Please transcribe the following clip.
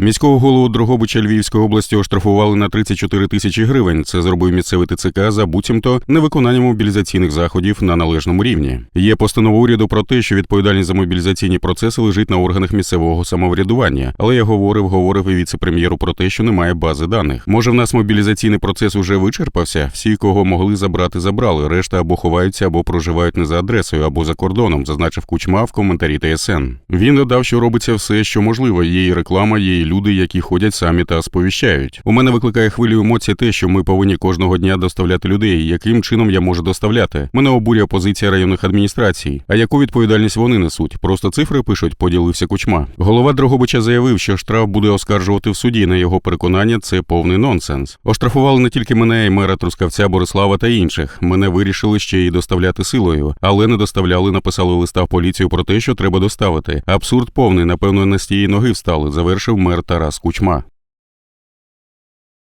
Міського голову Дрогобича Львівської області оштрафували на 34 тисячі гривень. Це зробив місцевий ТЦК за буцімто невиконання мобілізаційних заходів на належному рівні. Є постанова уряду про те, що відповідальність за мобілізаційні процеси лежить на органах місцевого самоврядування. Але я говорив, говорив і віце-прем'єру про те, що немає бази даних. Може, в нас мобілізаційний процес уже вичерпався? Всі, кого могли забрати, забрали. Решта або ховаються, або проживають не за адресою, або за кордоном, зазначив Кучма в коментарі ТСН. Він додав, що робиться все, що можливо. І реклама, і люди, які ходять самі та сповіщають. У мене викликає хвилю емоцій те, що ми повинні кожного дня доставляти людей. Яким чином я можу доставляти? Мене обурює позиція районних адміністрацій. А яку відповідальність вони несуть? Просто цифри пишуть, поділився Кучма. Голова Дрогобича заявив, що штраф буде оскаржувати в суді. На його переконання, це повний нонсенс. Оштрафували не тільки мене, і мера Трускавця, Борислава та інших. Мене вирішили ще й доставляти силою, але не доставляли. Написали листа в поліцію про те, що треба доставити. Абсурд повний. Напевно, не з тієї ноги встали. Завершив мер Тарас Кучма.